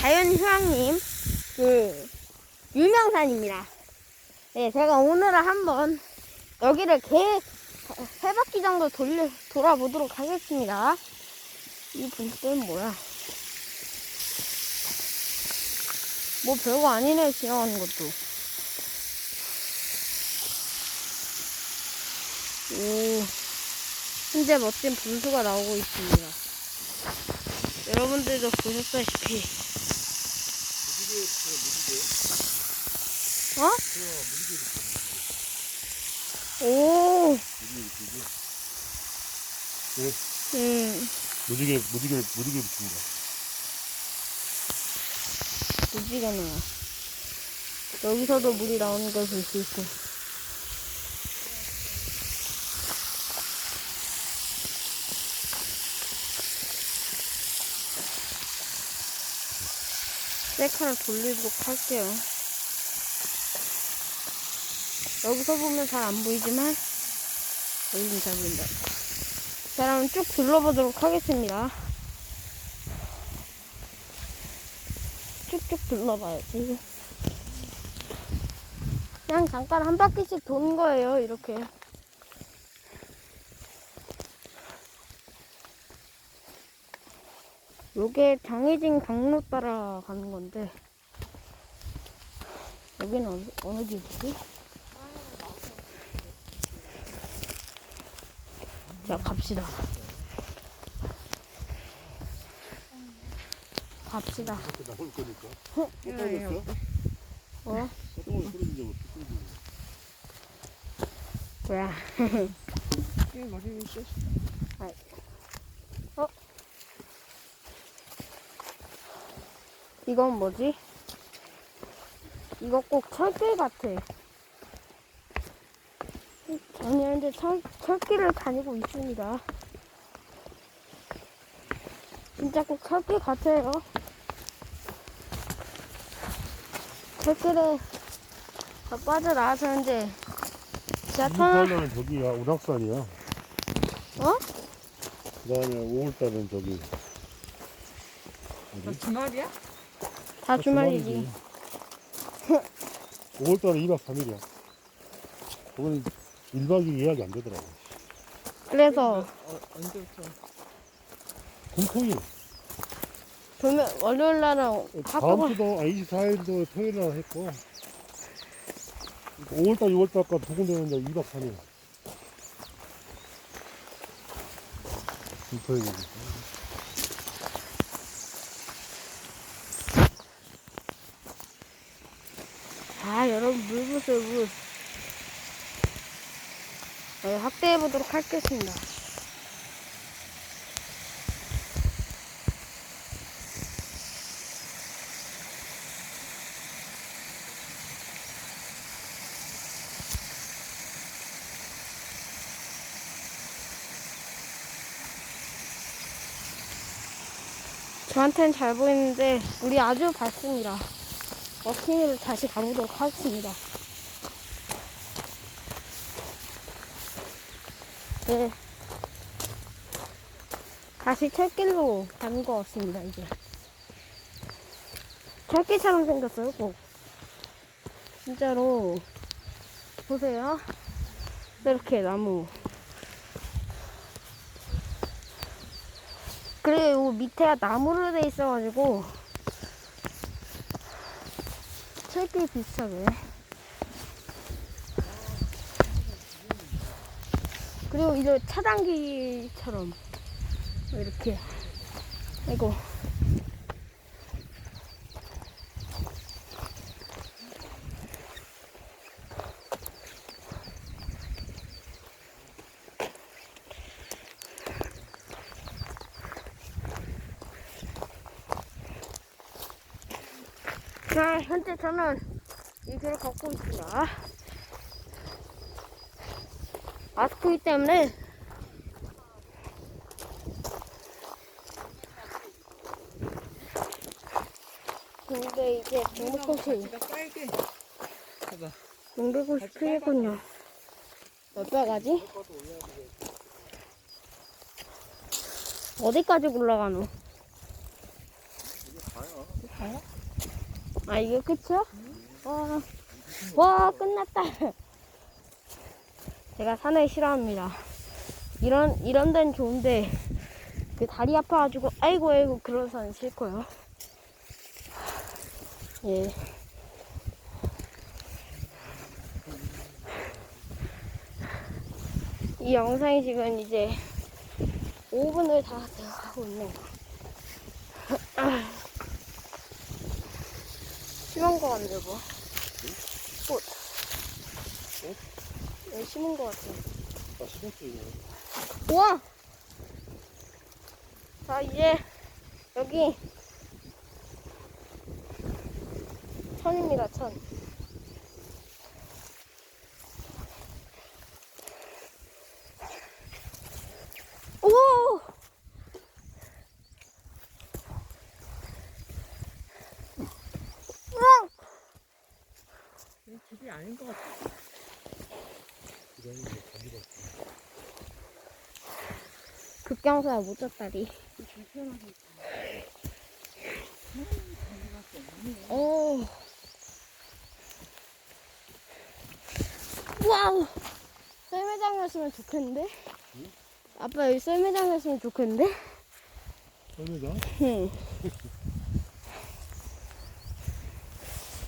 자연휴양림 그 유명산입니다. 네, 제가 오늘은 한번 여기를 개 세 바퀴 정도 돌려 돌아보도록 하겠습니다. 이 분들은 뭐야? 뭐 별거 아니네 지나가는 것도. 오, 현재 멋진 분수가 나오고 있습니다. 여러분들도 보셨다시피. 어? 오, 네, 음, 무지개, 무지개, 무지개 붙입니다. 무지개 나와. 여기서도 물이 나오는 걸 볼 수 있고. 셀카를 돌리도록 할게요. 여기서 보면 잘 안 보이지만, 여기는 잘 보인다. 자, 그럼 쭉 둘러보도록 하겠습니다. 쭉쭉 둘러봐야지. 그냥 잠깐 한 바퀴씩 도는 거예요, 이렇게. 요게 장애진 강로 따라 가는 건데, 여기는 어느, 어느 길이지? 자, 갑시다. 갑시다. 어? 어? 뭐야. 어? 이건 뭐지? 이거 꼭 철길 같아. 저는 현재 철, 철길을 다니고 있습니다. 진짜 꼭 철길 같아요. 철길에 다 빠져나와서 현재 지하철, 이달은 저기야, 운악산이야. 어? 그 다음에 5월달은 저기. 아, 주말이야? 다 주말이지. 5월달은 2박 3일이야. 거기는 1박 2일 예약이 안 되더라고. 그래서 어, 언제부터? 금토일. 돌면 월요일 날은 다음 학교가 주도, 아, 24일도 토요일 날 했고. 5월달, 6월달까지 두 군데는 이제 2박 3일. 금토일이지. 아 여러분 물 보세요 물. 네, 확대해 보도록 하겠습니다. 저한테는 잘 보이는데 물이 아주 밝습니다. 워킹으로 다시 가보도록 하겠습니다. 네. 다시 철길로 가는 것 같습니다, 이제. 철길처럼 생겼어요, 꼭. 진짜로. 보세요. 이렇게 나무. 그리고 밑에가 나무로 돼 있어가지고, 철길 비슷하게. 그리고 이제 차단기처럼 이렇게. 아이고. 자, 현재 저는 이 길을 걷고 있습니다. 마스크이기 때문에 근데 이제 150cm, 가 빨개. 봐봐. 650cm군요. 몇배 가지? 어디까지 올라가노? 어? 아 이게 끝이야? 와, 와 끝났다. 제가 산을 싫어합니다. 이런 이런 데는 좋은데 그 다리 아파가지고 아이고 아이고 산은 싫고요. 예. 이 영상이 지금 이제 5분을 다 되어가고 있네요. 심한 거 같네, 뭐. 꽃. 여기 심은 거 같아. 아, 시간대 이거. 우와! 자, 이제, 여기, 천입니다, 천. 오! 우와! 이 집이 아닌 것 같아. 이거 이거 감기가. 극경사야 못 잤다리. 오. 와우. 썰매장이었으면 좋겠는데? 아빠 여기 썰매장이었으면 좋겠는데? 설매장? 응.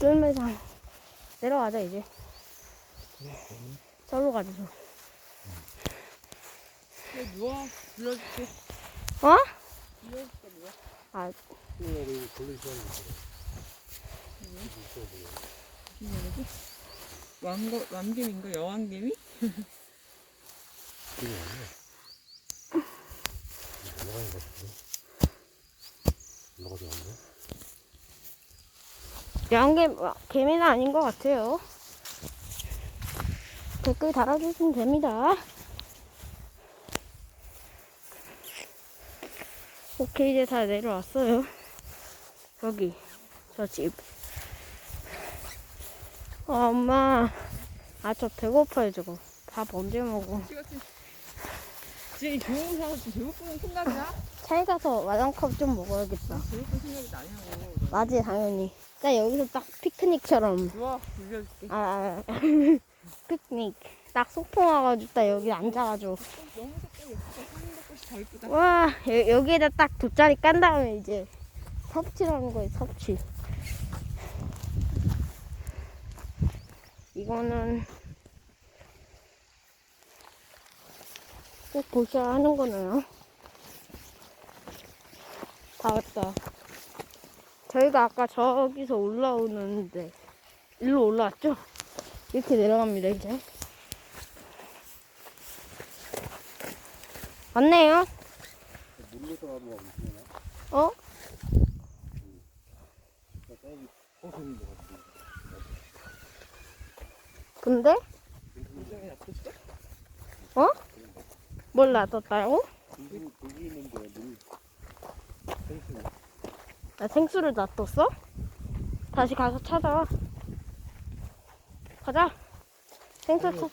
썰매장. 내려가자, 이제. 절로 가자, 저. 그래, 누워. 불러줄게. 어? 불러줄게, 누워. 아, 이거 이거 벌레 좋아하는 거? 왕거, 왕개미인가? 여왕개미? 이거 아니야. 올라가는 거 같은데. 올라가지 않네. 양개, 개미는 아닌 것 같아요. 댓글 달아주시면 됩니다. 오케이, 이제 다 내려왔어요. 여기, 저 집. 어, 엄마. 아, 저 배고파요, 저거. 밥 언제 먹어? 지금 좋은 사람 배고프는 생각이야? 차에 가서 와장컵 좀 먹어야겠다. 배고픈 생각이 나냐고. 너. 맞지, 당연히. 딱 여기서 딱 피크닉처럼. 누워. 불러줄게. 아, 아, 피크닉. 딱 소풍 와가지고 딱 여기 앉아가지고. 너무 색깔 예쁘다. 더 이쁘다. 와, 여, 여기에다 딱 돗자리 깐 다음에 이제 섭취라는 거예요, 섭취. 이거는 꼭 보셔야 하는 거네요. 다 왔다. 저희가 아까 저기서 올라오는데, 일로 올라왔죠? 이렇게 내려갑니다, 이제. 맞네요. 어? 근데? 어? 뭘 놔뒀다고? 나 생수를 놔뒀어? 다시 가서 찾아와. 가자. 생수 찾.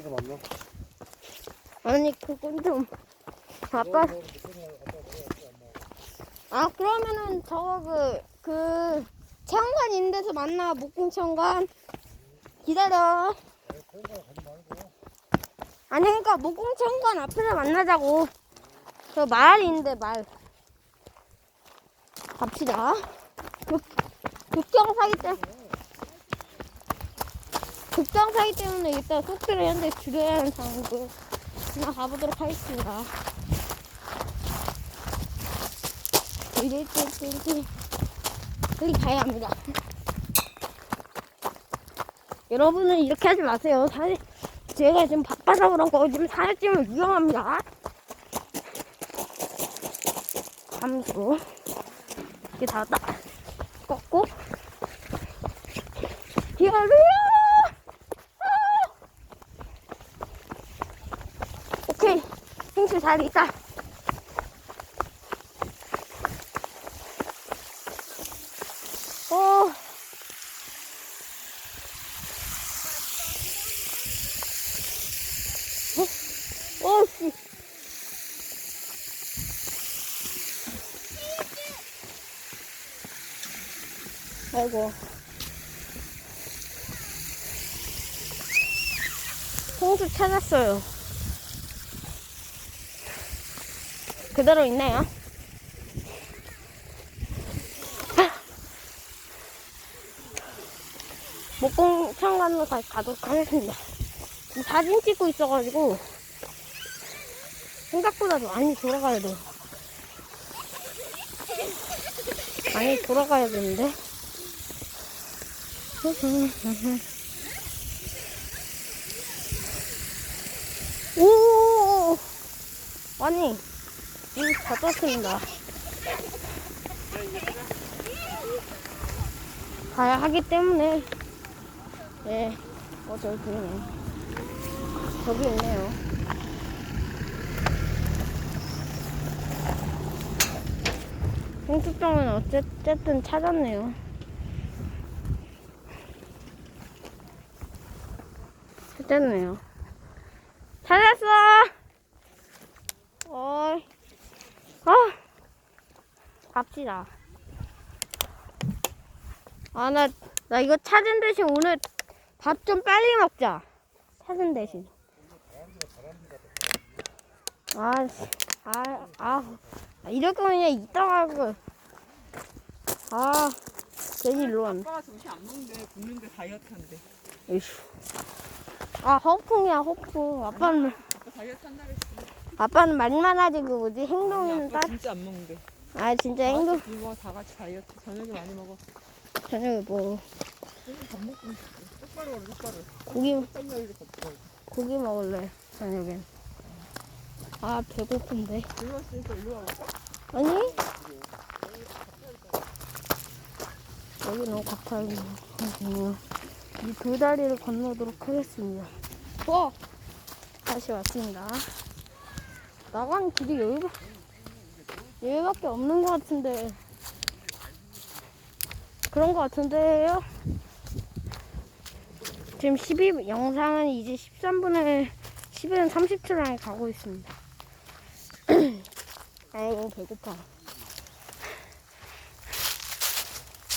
그래서 만나. 아니 그건 좀 아까 아 그러면은 저거 그 그 체험관 있는 데서 만나 목공 체험관 기다려. 아니 그러니까 목공 체험관 앞에서 만나자고. 저 말 있는데 말. 갑시다. 극, 극정 사기 때문에 극정 사기 때문에 일단 속도를 현재 줄여야 하는 상황이고 그냥 가보도록 하겠습니다. 띠리띠리띠리 빨리 가야 합니다. 여러분은 이렇게 하지 마세요. 사진, 제가 지금 바빠서 그런 거 지금 사진 찍으면 위험합니다. 이게 다 왔다. 꺾고 기다려 그래 잘 있다. 오. 오, 씨. 아이고. 공주 찾았어요. 그대로 있네요. 목공창 가는 거 다시 가도록 하겠습니다. 사진 찍고 있어가지고 생각보다 많이 돌아가야 돼요. 많이 돌아가야 되는데. 오! 아니, 다 떴습니다. 가야 하기 때문에, 네, 어, 저기 보이네. 저기 있네요. 홍수병은 어쨌든 찾았네요. 찾았네요. 찾았어! 어이. 아! 갑시다. 아, 나, 나 이거 찾은 대신 오늘 밥 좀 빨리 먹자. 찾은 대신. 아, 씨. 아, 아. 아, 이럴 거면 그냥 이따가 하고. 아, 괜히 일로 왔네. 아빠가 점심 안 먹는데 굶는데 다이어트 한대. 에휴. 아, 허풍이야, 허풍. 아빠는, 아빠 다이어트 한다 그랬어. 아빠는 말만 하지, 그 뭐지? 행동은 따, 진짜 안 먹는데. 아, 진짜 행동, 이거 다 같이 다이어트. 저녁에 많이 먹어. 저녁에 뭐, 밥 먹고 싶어. 똑바로 걸어 똑바로. 고기, 걷고. 고기 먹을래, 저녁엔. 아, 배고픈데. 일로 왔으니까 일로 와볼까? 아니? 여기 너무 가까이거든요. 이 돌다리를 건너도록 하겠습니다. 와! 다시 왔습니다. 나가는 길이 여기가, 여기밖에 없는 것 같은데. 그런 것 같은데요? 지금 12, 영상은 이제 13분에, 11분 30초 안에 가고 있습니다. 아이고, 배고파.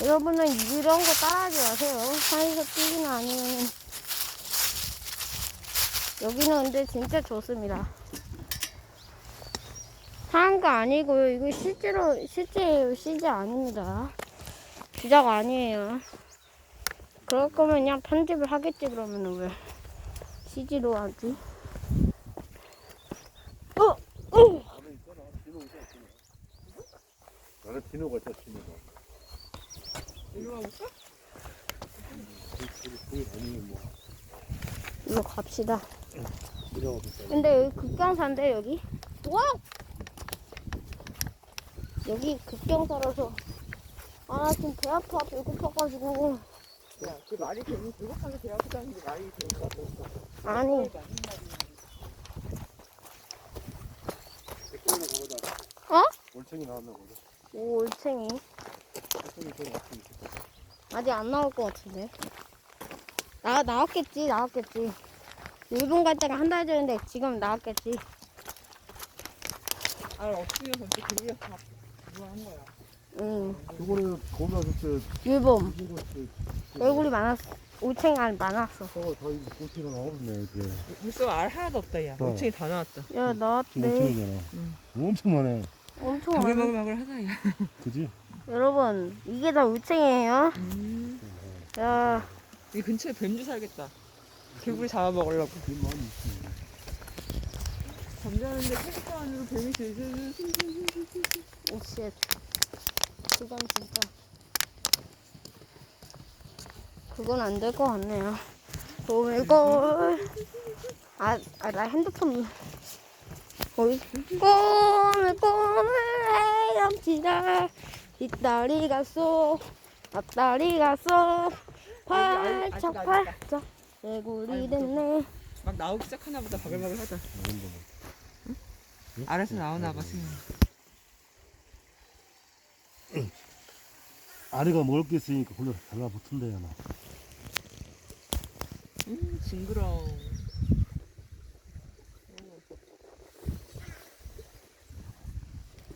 여러분은 이런 거 따라하지 마세요. 산에서 뛰기나 아니면 여기는 근데 진짜 좋습니다. 사는 거 아니고요. 이거 실제로 실제예요. CG 아닙니다. 주작 아니에요. 그럴 거면 그냥 편집을 하겠지 그러면은 왜 CG로 하지? 어, 어. 나는 진호가 있다, 진호가. 일로 와볼까? 이거 갑시다. 근데 여기 극경사인데 여기? 와! 여기 극경사라서 아나 지금 배 아파 배고파가지고 야, 그 말이 괜히 배고파서 배 아프다는 게 말이 되는 거 같아. 아니 백종원 가보자. 어? 올챙이 나왔나 보자. 오 올챙이 올챙이 좀 왔으면 좋겠다. 아직 안 나올 것 같은데 나 나왔겠지 나왔겠지 일본 갈 때가 한 달 전인데 지금 나왔겠지 아, 그게 다 그거 한 거야. 응. 저거를 보면서 율범. 얼굴이 많았어. 5층 안 많았어. 저거 저희 고치는 없네 이게. 벌써 알 하나도 없다 야. 어. 5층이 다 나왔다. 야 나왔네. 5층이잖아. 응. 엄청 많아. 엄청 많아. 바글바글 하다 야. 그지? 여러분 이게 다 5층이에요. 음. 야 이 근처에 뱀주 살겠다. 개구리 잡아먹으려고. 빈 마음이 있지. 잠자는데 캐릭터 안으로 뱀이 슬슬슬슬슬슬슬 50 그건 진짜. 그건 안 될 것 같네요. 오 이거 아, 아, 나 핸드폰. 어이 꿈을 꿈을 헤엄치다 뒷다리가 쏙 앞다리가 쏙 팔짝 팔짝 개구리 됐네. 막 나오기 시작하나 보다. 바글바글 하다. 알아서 나오나 봐 생각 아래가 먹을 게 있으니까 걸려 달라붙은대요, 나. 음, 징그러워.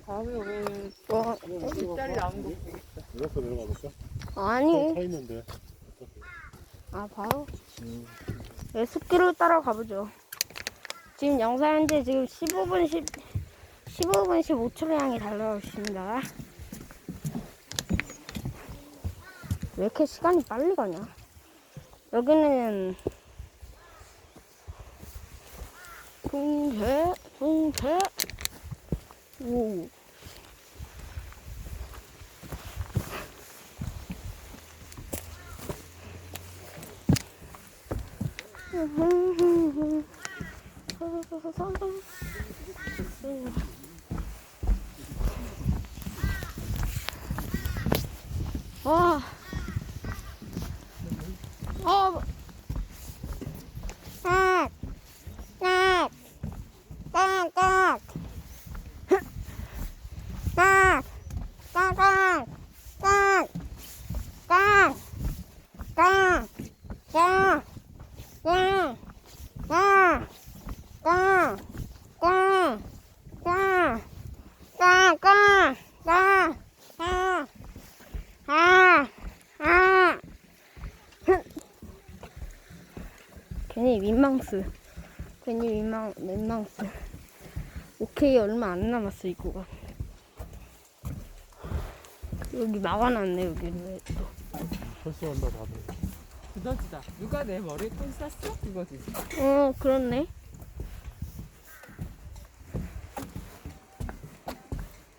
다 다음에 오늘 와, 10짜리 남은 거 보겠다. 이렇게 내려가 볼까? 아니. 차 있는데. 아, 바로. 네, 숲길을 따라 가보죠. 지금 영상 현재 지금 15분 10, 15분 15초를 향해 달려가고 있습니다. 왜 이렇게 시간이 빨리 가냐? 여기는 동태, 동태, 오. 와. Oh. 민망스. 괜히 민망, 민망스. 오케이, 얼마 안 남았어, 이거가. 여기 막아놨네, 여기를. 또. 철수한다, 다들. 두더지다. 누가 내 머리에 똥 쌌어? 그거지. 어, 그렇네.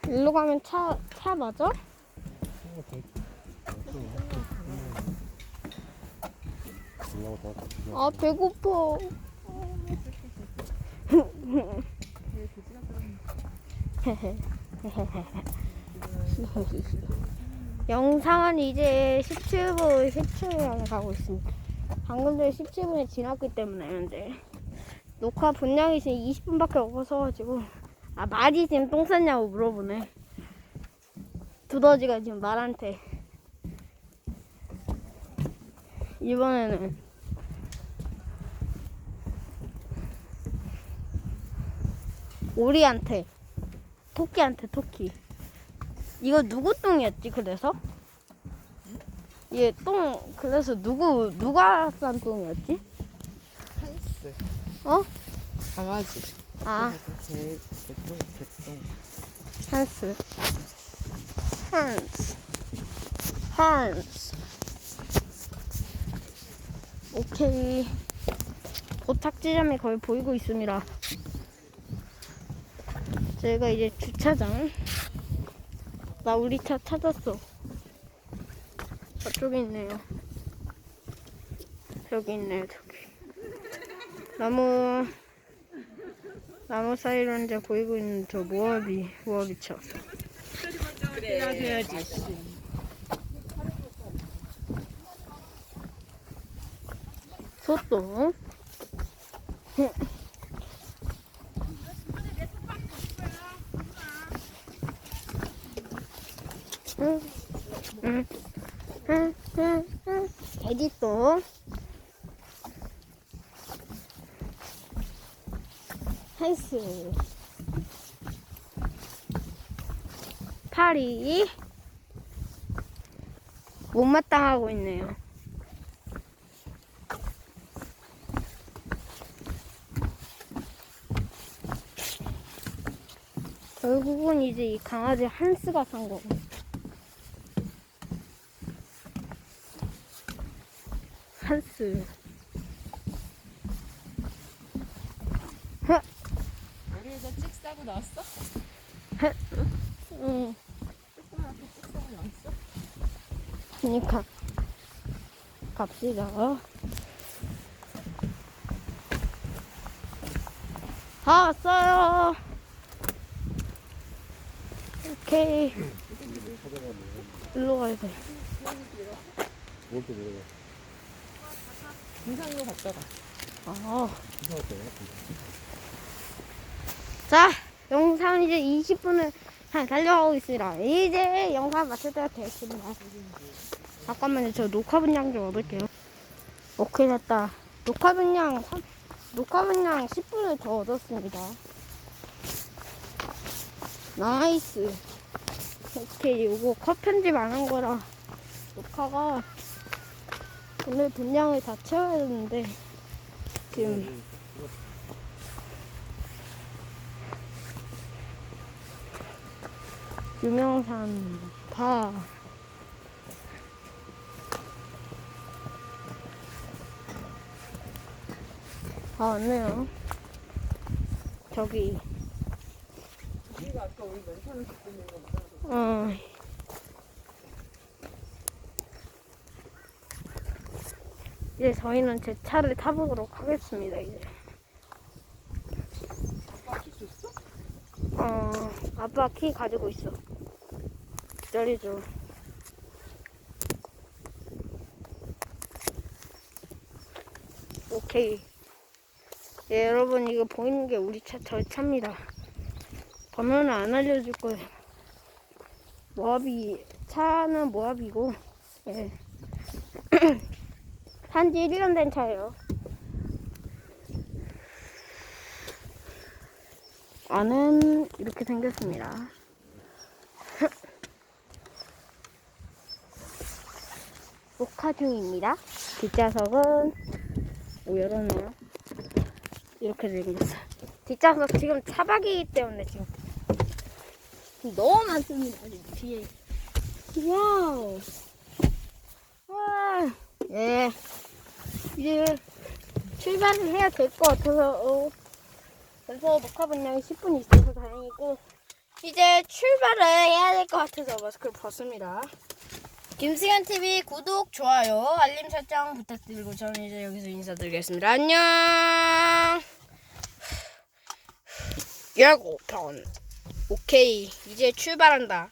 일로 가면 차, 차 맞아? 어, 대- 올라가다. 아, 배고파. 영상은 이제 17분, 17분에 가고 있습니다. 방금 전에 17분에 지났기 때문에 이제 녹화 분량이 지금 20분밖에 없어가지고 아 말이 지금 똥 쌌냐고 물어보네. 두더지가 지금 말한테 이번에는 오리한테 토끼한테 토끼 이거 누구 똥이었지 그래서? 얘똥 그래서 누구 누가 싼 똥이었지? 한스. 어? 강아지. 아 개, 개똥, 개똥. 한스 한스 한스 오케이 도착 지점이 거의 보이고 있습니다 저희가 이제 주차장. 나 우리 차 찾았어. 저쪽에 있네요. 저기 있네요 저기. 나무 나무 사이로 이제 보이고 있는 저 모아비 모아비 차. 그래. 소똥 응, 응, 응, 응, 응. 돼지똥 헬스 파리 못마땅하고 있네요. 결국은 이제 이 강아지 한스가 산 거고. 한스. 머리에다 찍 싸고 나왔어? 응. 조그맣게 찍 싸고 나왔어? 그니까. 갑시다. 다 왔어요. 오케이. 일로 가야 돼. 뭘또 내려가. 등산로 갔다가. 아. 자, 영상 이제 20분을 한 달려가고 있습니다. 이제 영상 마칠 때가 됐습니다. 잠깐만요, 저 녹화 분량 좀 얻을게요. 오케이, 됐다. 녹화 분량, 삼- 녹화 분량 10분을 더 얻었습니다. 나이스. 오케이, 요거 컷 편집 안 한 거라 녹화가 오늘 분량을 다 채워야 되는데 지금 유명산 바 아, 왔네요. 저기. 어. 이제 저희는 제 차를 타보도록 하겠습니다, 이제. 아빠 킬수 있어? 어, 아빠 키 가지고 있어. 기다려줘. 오케이. 네, 여러분, 이거 보이는 게 우리 차, 저희 차입니다. 번호는 안 알려줄 거예요. 모압이, 차는 모압이고, 예. 산지 1년 된 차예요. 안은 이렇게 생겼습니다. 녹화 중입니다. 뒷좌석은 오 열었네요. 이렇게 생겼어요. 뒷좌석 지금 차박이기 때문에 지금 너무 많습니다. 뒤에. 와우. 와. 예. 이제 출발을 해야 될 것 같아서 어, 그래서 녹화 분량이 10분 있어서 다행이고 이제 출발을 해야 될 것 같아서 마스크를 벗습니다. 김승현 TV 구독, 좋아요, 알림 설정 부탁드리고 저는 이제 여기서 인사드리겠습니다. 안녕. 예고편. 오케이 이제 출발한다.